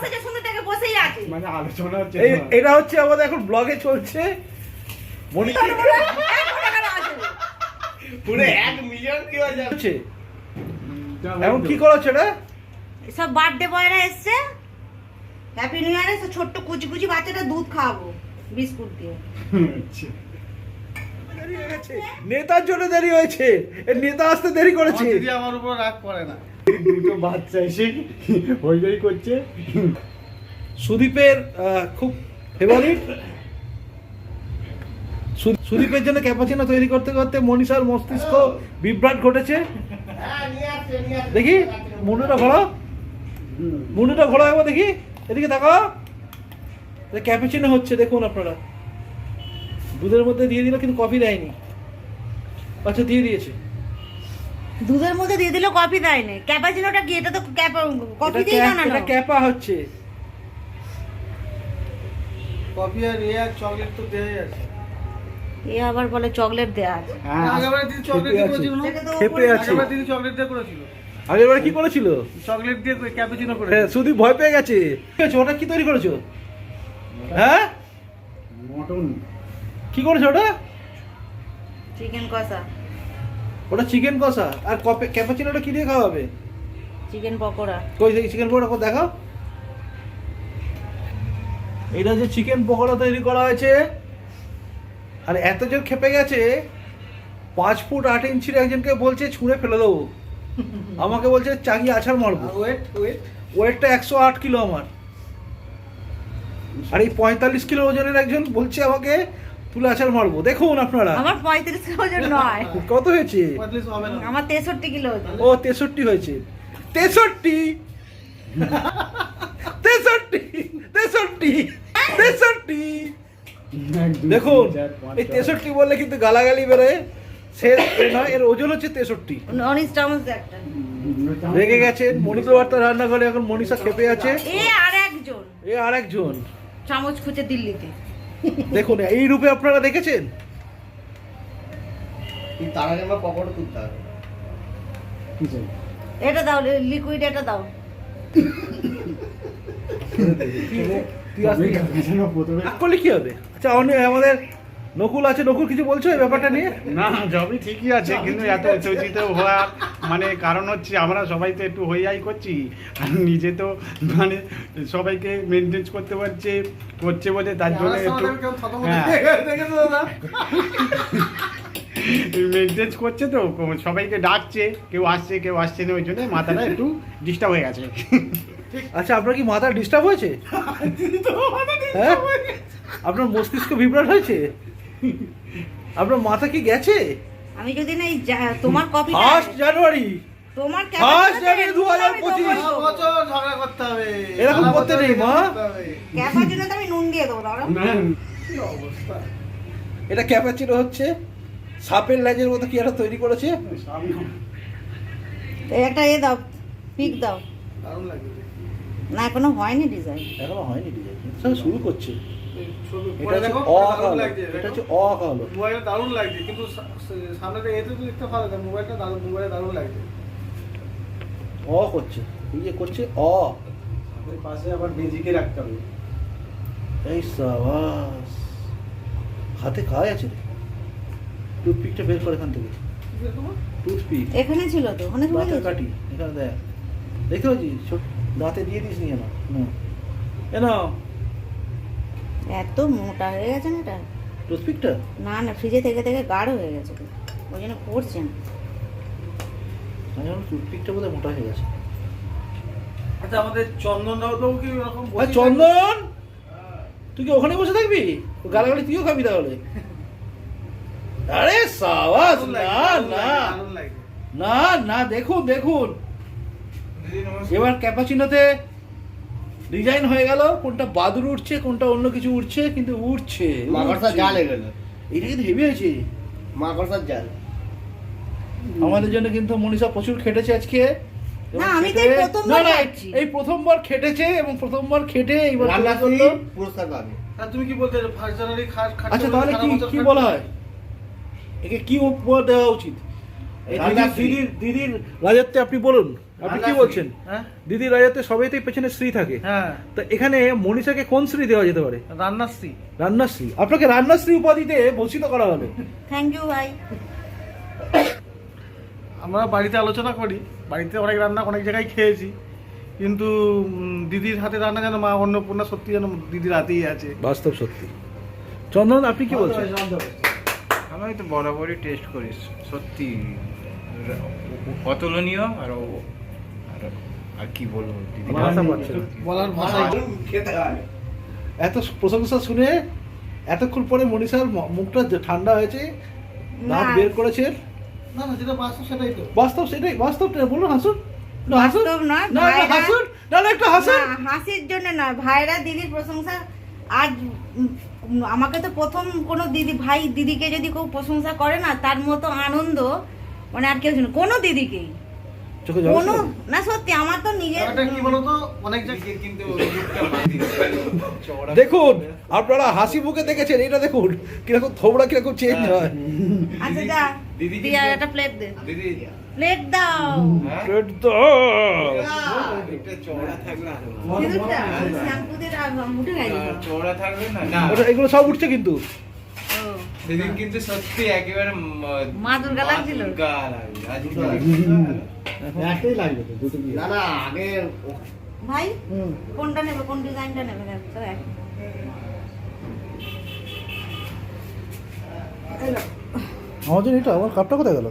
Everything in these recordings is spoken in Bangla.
বসেছে শুনে থেকে বসেই আছে। মানে আলোচনা হচ্ছে এটা হচ্ছে আমাদের এখন ব্লগে চলছে। মনি পুরো এক মিলিয়ন কি হয়ে যাবে এখন কি করা হচ্ছে এটা সব বার্থডে বয়রা এসছে। হ্যাপি নিউ ইয়ারে ছোট্ট কুচি কুচি বাচ্চাটা দুধ খাওয়াবো বিস্কুট দিয়ে। দেরি হয়ে নেতার জন্য দেরি হয়েছে। নেতা আসতে দেরি করেছে। আমার উপর রাগ করে না। দুটো বাচ্চা এসে হই হই করছে। সুদীপের খুব ফেভারিট সুদীপের জন্য ক্যাপাচিনো তৈরি করতে করতে মনীষার মস্তিষ্ক বিভ্রাট ঘটেছে। দেখি, মুন্ডুটা ঘোরাও। মুন্ডুটা ঘোরাও একবার দেখি। এদিকে তাকাও। ক্যাপাচিনো হচ্ছে, দেখুন আপনারা। দুধের মধ্যে দিয়ে দিল, কিন্তু কফি দেয়নি। আচ্ছা দিয়ে দিয়েছে। দুধের মধ্যে দিয়ে দিলে কফি দেয় দেয়নি ক্যাপাচিনোটা কি? এটা তো ক্যাপা কফি দিয়ে বানানো। এটা ক্যাপা হচ্ছে। কফি আর ইয়ে আর চকলেট তো দেয়াই আছে। এ আবার বলে চকলেট দেয়া আছে। আগেরবার দিদি চকলেট দিয়ে করেছিল। না খেপে আছে। আগেরবার দিদি চকলেট দিয়ে করেছিল। আগের বার কি করেছিল? চকলেট দিয়ে ক্যাপুচিনো হ্যাঁ করেছিল। সুদীপ ভয় পেয়ে গেছে? ওটা কি তৈরি করেছ? হ্যাঁ? মটন। কি করেছ ওটা? চিকেন কষা। ওটা চিকেন কষা? আর কপে ক্যাপাচিনোটা কি দিয়ে খাওয়াবে চিকেন পকোড়া। কই দেখি চিকেন পকোড়া দেখাও। এটা যে চিকেন পকোড়া তৈরি করা হয়েছে আর এত জোর খেপে গেছে পাঁচ ফুট আট ইঞ্চির একজনকে বলছে ছুঁড়ে ফেলে দেবো। আমাকে বলছে চাগিয়ে আছাড় মারবো। ওয়েট ওয়েট ওয়েটটা একশো আট কিলো আমার। আর এই পঁয়তাল্লিশ কিলো ওজনের একজন বলছে আমাকে তুলে মারবো। দেখুন আপনারা। আমার পঁয়ত্রিশ ওজন নয়। কত হয়েছে? পঁয়তাল্লিশ হবে না। আমার তেষট্টি কিলো ও তেষট্টি হয়েছে। তেষট্টি! তেষট্টি! তেষট্টি! তেষট্টি! দেখুন এই তেষট্টি বললে কিন্তু গালাগালি বেরোয়। সে এ নয় এর ওজন হচ্ছে তেষট্টি। রেগে গেছেন মণিপুর বার্তা রান্না করে এখন মনীষা খেপে আছে। এ আর একজন। এ আর একজন। চামচ খুঁজে দিল্লিতে। দেখুন এই রূপে আপনারা দেখেছেন? তার আগে আমার পকোড়া তুলতে হবে। এটা দাও লিকুইড এটা দাও। করলে কি হবে? আচ্ছা অনে- আমাদের নকুল আছে নকুল কিছু বলছো এই ব্যাপারটা নিয়ে? না সবই ঠিকই আছে কিন্তু এত উচ্চজিত হওয়ার মানে কারণ হচ্ছে আমরা সবাই তো একটু হইয়াই করছি আর নিজে তো মানে সবাইকে মেনটেন করতে পারছে করছে বলে তার জন্য একটু হ্যাঁ। মেনটেন করছে তো সবাইকে ডাকছে কেউ আসছে কেউ আসছে না ওই জন্য মাথাটা একটু ডিস্টার্ব হয়ে গেছে। আচ্ছা আপনার কি মাথা ডিস্টার্ব হয়েছে? হ্যাঁ? আপনার মস্তিষ্ক বিভ্রাট হয়েছে? আপনার মাথা কি গেছে? আমি যদি না এই যা- তোমার কপি ফার্স্ট জানুয়ারি তোমার First January 2025 বছর ঝগড়া করতে হবে? এরকম করতে নেই, মা। করতে জন্য তো আমি নুন দিয়ে দেবো দাঁড়াও। কি অবস্থা? এটা ক্যাপাচিনো হচ্ছে। সাপের ল্যাজের মতো কি একটা তৈরি করেছে? এই একটা এ দাও পিক দাও। দারুণ লাগে না এখনও হয়নি ডিজাইন এখনও হয়নি ডিজাইন সব শুরু করছে। এটা হচ্ছে দেখো অ কালো এটা হচ্ছে দেখো। অ কালো মোবাইলে দারুণ লাগছে কিন্তু সামনেটা এতে তো দেখতে ভালো লাগে মোবাইলটা দারুণ মোবাইলে দারুণ লাগছে। অ করছে। এই যে করছে অ। পাশে আবার বেজিকে রাখতে হবে। এই সাবাস। হাতে কাজ আছে টুথপিকটা বের করে এখান থেকে? টুথপিক। এখানে ছিল তো ওখানে চলে দাঁতে কাটি এখানে দেখ। দেখতে পাচ্ছিস? দাঁতে দিয়ে দিস নি না না এ নাও। এত মোটা হয়ে গেছে না এটা টুথপিকটা? না না ফ্রিজে থেকে থেকে গাঢ় হয়ে গেছে। তো ওই জন্য পড়ছে না। টুথপিকটা বোধহয় মোটা হয়ে গেছে। আচ্ছা আমাদের চন্দন রাউতবাবু কি বসে চন্দন! তুই কি ওখানে বসে থাকবি? গালাগালি তুইও খাবি তাহলে? আরে সাবাস! না না। না না দেখুন দেখুন। এবার ক্যাপাচিনোতে ডিজাইন হয়ে গেল কোনটা বাদুর উঠছে কোনটা অন্য কিছু উঠছে কিন্তু উঠছে মাকড়সার। জাল এগুলো। এটা কিন্তু হেভি হয়েছে। মাকড়সার জাল। আমাদের জন্য কিন্তু মনীষা প্রচুর খেটেছে আজকে। না, আমি তো এই প্রথমবার না, না, খাচ্ছি। এই প্রথমবার খেটেছে এবং প্রথমবার খেটে এইবার রান্না করল পুরস্কার পাবে। আর তুমি কি বলতে ফার্স্ট জানুয়ারি আচ্ছা তাহলে কি কি বলা হয়? একে কি উপহার দেওয়া উচিত? দিদির দিদির দিদির রাজত্বে আপনি বলুন আপনি কি বলছেন? হ্যাঁ? দিদি রাজাতে সবাইতেই পেছনে শ্রী থাকে। হ্যাঁ। তা এখানে মনীষাকে কোন শ্রী দেওয়া যেতে পারে? রান্নাশ্রী রান্নাশ্রী আপনাকে রান্নাশ্রী উপাধিতে ভূষিত করা হলো থ্যাংক ইউ ভাই। আমরা বাড়িতে আলোচনা করি। বাড়িতে অনেক রান্না অনেক জায়গায় খেয়েছি। কিন্তু দিদির হাতে রান্না যেন মা অন্নপূর্ণা সত্যি যেন দিদির হাতেই আছে। বাস্তব সত্যি। চন্দন আপনি কি বলছেন? আমি তো বরাবরই টেস্ট করি সত্যি। অতুলনীয় আর আর- আর কি বলব দিদি? ভাষা বলার ভাষা এত প্রশংসা শুনে এতক্ষণ পরে মনীষার মুখটা ঠান্ডা হয়েছে দাঁত না। বের করেছেন না না যেটা বাস্তব সেটাই তো। বাস্তব সেটাই বাস্তব বলুন হাসুন। না, হাসুন। বাস্তব নয়, না না, হাসুন। না না একটু হাসুন। হাসির জন্য নয়। ভাইরা দিদির প্রশংসা আজ আমাকে তো প্রথম কোনো দিদি ভাই দিদিকে যদি কেউ প্রশংসা করে না তার মতো আনন্দ মানে আর কেউ শুনে কোনো দিদিকেই কোনো না সত্যি আমার তো নিজের দেখুন আপনারা হাসি মুখে দেখেছেন এটা দেখুন কীরকম থোবড়া কীরকম চেঞ্জ হয়। আচ্ছা যা দিদি কিন্তু- একটা প্লেট দে। দিদি প্লেট দাও। হ্যাঁ? পেট এটা চওড়া থাকলে আরও ভালো। সিঁদুরটা শ্যাম্পু দিয়ে মুঠে গায়ে দিতে আর হবে। চওড়া থাকলে না? না। এগুলো সব উঠছে কিন্তু। দিদির কিন্তু সত্যি একেবারে মা দুর্গা লাগছিল? দুর্গা লাগছে। আজ দুটো একটাই লাগবে দুটো না না আগে ভাই কোনটা নেবে? কোন ডিজাইনটা নেবে? তো এক। আমার এটা আমার কাপটা কোথায় গেল?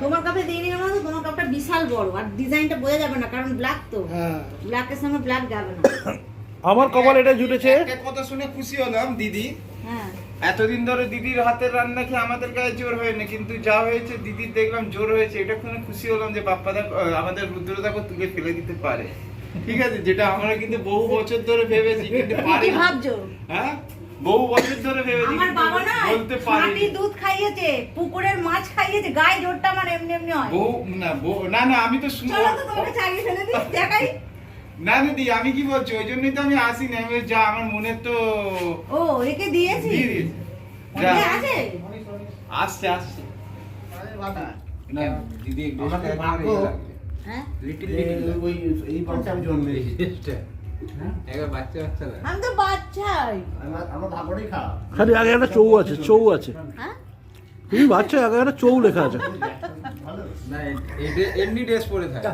তোমার কাপে দিয়ে নিলাম না তো? তোমার কাপটা বিশাল বড় আর ডিজাইনটা বোঝা যাবে না কারণ ব্ল্যাক তো। হ্যাঁ। ব্ল্যাকের সঙ্গে ব্ল্যাক যাবে না। আমার কপাল এটা জুটেছে। কথা শুনে খুশি হলাম দিদি। হ্যাঁ। এতদিন ধরে দিদির হাতের রান্না খেয়ে আমাদের গায়ে জোর হয়নি কিন্তু যা হয়েছে দিদির দেখলাম জোর হয়েছে এটা শুনে খুশি হলাম যে বাপ্পাদা আমাদের রুদ্রদাকে তুলে ফেলে দিতে পারে। ঠিক আছে? যেটা আমরা কিন্তু বহু বছর ধরে ভেবেছি কিন্তু পারি। ভাবছ? হ্যাঁ? বহু বছর ধরে ভেবেছি আমার বাবা না বলতে পারি খাঁটি দুধ খাইয়েছে পুকুরের মাছ খাইয়েছে গায়ে জোরটা আমার এমনি এমনি হয়। বহু না না না আমি তো শুনলাম। চলো তো তোমাকে চালিয়ে ফেলে দিই দেখাই। না দিদি আমি কি বলছি? ওই জন্যই তো আমি আসি না আমি যা আমার মনে তো ও একে দিয়েছি? দিয়ে দিয়েছে। আছে? আসছে আসছে। না দিদি একটু ভাগ্য। হ্যাঁ লিটিল লিটিল ওই এই বংশে আমি জন্মেছি একবার বাচ্চা বাচ্চা লাগে আমি তো বাচ্চাই। আমার আমার ভাগ্যটাই খারাপ। খালি আগে একটা চৌ আছে চৌ আছে। হ্যাঁ? তুমি বাচ্চা আগে একটা চৌ লেখা আছে। এমনি ড্রেস পরে থাকে।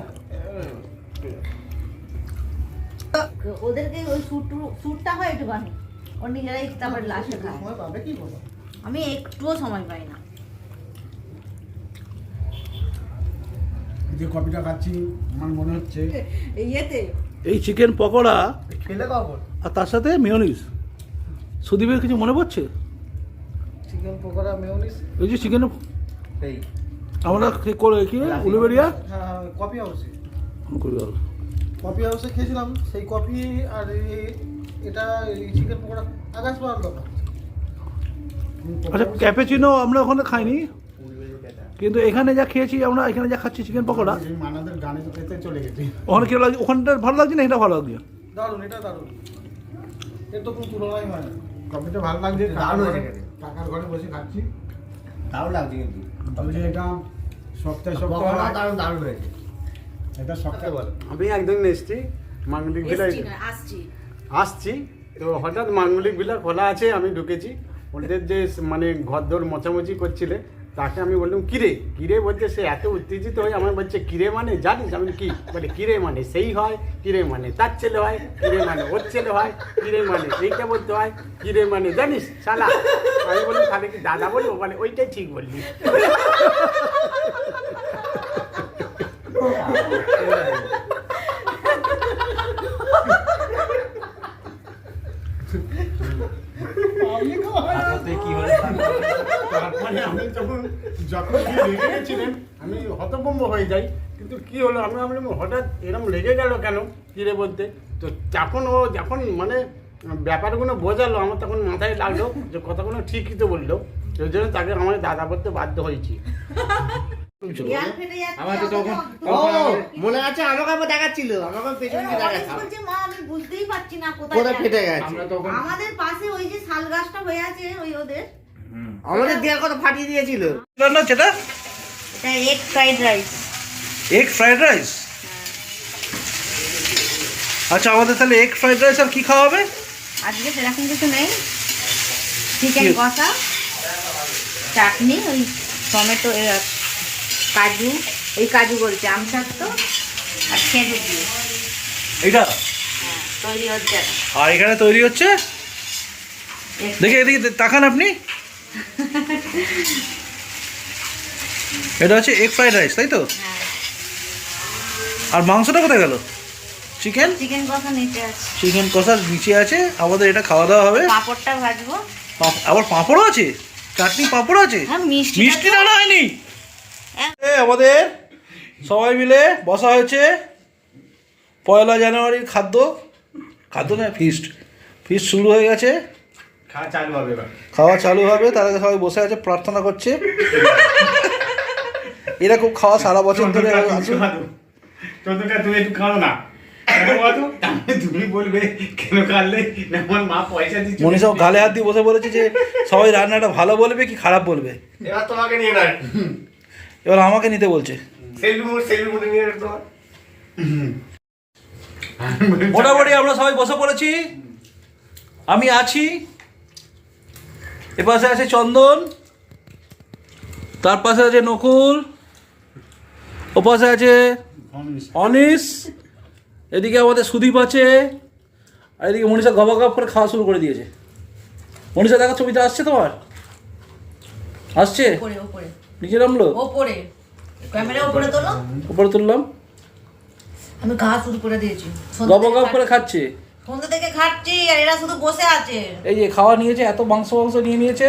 ওদেরকে ওই স্যুট স্যুটটা হয় একটুখানি ওর নিজেরাই তারপর লাস্টে খায়। আমি একটুও সময় পাই না। যে কপিটা খাচ্ছি আমার মনে হচ্ছে ইয়েতে। এই চিকেন পকোড়া খেলে কখন আর তার সাথে মেয়নিজ সুদীপের কিছু মনে পড়ছে? চিকেন পকোড়া মেয়নিস এই যে চিকেন এই। আমরা কি করে কি? উলুবেড়িয়া? হ্যাঁ কফি হাউসে। করি বল। কফি হাউসে খেয়েছিলাম সেই কফি আর এই- এটা চিকেন পকোড়া আকাশ পাওয়ার আচ্ছা ক্যাপেচিনো আমরা ওখানে খাইনি কিন্তু এখানে যা খেয়েছি আমরা এখানে যা খাচ্ছি চিকেন পকোড়া মানাদের গানে যেতে চলে গেছে ওখানে কীরকম লাগছে ওখানটা ভালো লাগছে না এটা ভালো লাগছে? দারুণ এটা দারুণ। এর তো কোনো তুলনাই হয় না। কপিটা ভালো লাগছে দারুণ। কাকার ঘরে- বসে খাচ্ছি। দারুণ লাগছে কিন্তু। তবে যে এটা সপ্তাহে সপ্তাহে দারুণ দারুণ হয়েছে। এটা বলে আমি একদিন এসছি মাঙ্গলিক ভিলা আসছি। আসছি। তো হঠাৎ মাঙ্গলিক ভিলা খোলা আছে আমি ঢুকেছি। ওদের যে মানে ঘরদোর মোছামুছি করছিলে তাকে আমি বললাম কিরে? কিরে বলছে সে এত উত্তেজিত হয়ে আমার বলছে কিরে মানে? জানিস? আমি কি? বলে কিরে মানে? সেই হয়। কিরে মানে? তার ছেলে হয়। কিরে মানে? ওর ছেলে হয়। কিরে মানে? এইটা বলতে হয়। কিরে মানে? জানিস শালা? আমি বললাম তাহলে কি দাদা বলব? বলে ওইটাই ঠিক বললি। তারপরে আমি যখন যখন রেগে গেছিলেন আমি হতভম্ব হয়ে যাই কিন্তু কি হলো আমি ভাবলাম হঠাৎ এরকম লেগে গেল কেন? কিরে বলতে? তো যখন ও যখন মানে ব্যাপারগুলো বোঝালো আমার তখন মাথায় লাগল যে কথাগুলো ঠিকই তো বলল। ওই জন্য তাকে আমার দাদা বলতে বাধ্য হয়েছি। ইয়ার ফেটে যাচ্ছে আমার তো তখন ও মনে আছে আমাকে আবার দেখাচ্ছিল আমাকে পেছন দিকে বলছে মা আমি বুঝতেই পারছি না কোথায় ফেটে গেছে? আমাদের পাশে ওই যে শাল গাছটা হয়ে আছে ওই ওদের। আমাদের দেওয়ার কথা ফাটিয়ে দিয়েছিল? রান্না যেটা এটা egg fried rice egg fried rice আচ্ছা আমাদের তাহলে এগ ফ্রাইড রাইস আর কি খাওয়া হবে? আজকে সেরকম কিছু নেই। চিকেন? কষা চাটনি ওই টমেটো এ, কাজু এই কাজু বলছে আমসাত্ত আর খেজুর দিয়ে। এটা হ্যাঁ তৈরি হচ্ছে। আর এখানে তৈরি হচ্ছে? দেখে এদিকে তাকান আপনি। এটা হচ্ছে এগ ফ্রাইড রাইস তাই তো? হ্যাঁ। আর মাংসটা কোথায় গেল? চিকেন? চিকেন কষা নিচে আছে। চিকেন কষার নিচে আছে আমাদের এটা খাওয়া দাওয়া হবে। পাঁপড়টা ভাজবো। আবার পাঁপড়ও আছে? চাটনি পাঁপড় আছে? হ্যাঁ মিষ্টি মিষ্টি না হয়নি? হ্যাঁ। আমাদের সবাই মিলে বসা হয়েছে পয়লা জানুয়ারির খাদ্য। খাদ্য না ফিস্ট ফিস্ট শুরু হয়ে গেছে। খাওয়া চালু হবে এবার। খাওয়া চালু হবে তার আগে সবাই বসে আছে প্রার্থনা করছে। এরকম খাওয়া সারা বছর ধরে। তুমি একটু খাও না। কেন তুমি বলবে কেন খালে? আমার মা পয়সা দিচ্ছে। মনীষাও গালে হাত দিয়ে বসে বলেছে যে সবাই রান্নাটা ভালো বলবে কি খারাপ বলবে? এবার তোমাকে নিয়ে নেয়। এবার আমাকে নিতে বলছে। সেলফি মুড সেলফি মুডে নিয়ে নেয় তোমার মোটামুটি আমরা সবাই বসে পড়েছি। আমি আছি। এপাশে আছে চন্দন। তার পাশে আছে নকুল। ওপাশে আছে অনিস। এদিকে আমাদের সুদীপ আছে। আর এদিকে মনীষা গবা গপ করে খাওয়া শুরু করে দিয়েছে। মনীষা দেখা ছবিটা আসছে তোমার? আসছে? নিচে নামলো? ওপরে। ক্যামেরা ওপরে তোলো। উপরে তুললাম। আমি খাওয়া শুরু করে দিয়েছি। গবা গপ করে খাচ্ছে। সন্ধ্যে থেকে খাচ্ছি আর এরা শুধু বসে আছে। এই যে খাওয়া নিয়েছে এত মাংস মাংস নিয়ে নিয়েছে।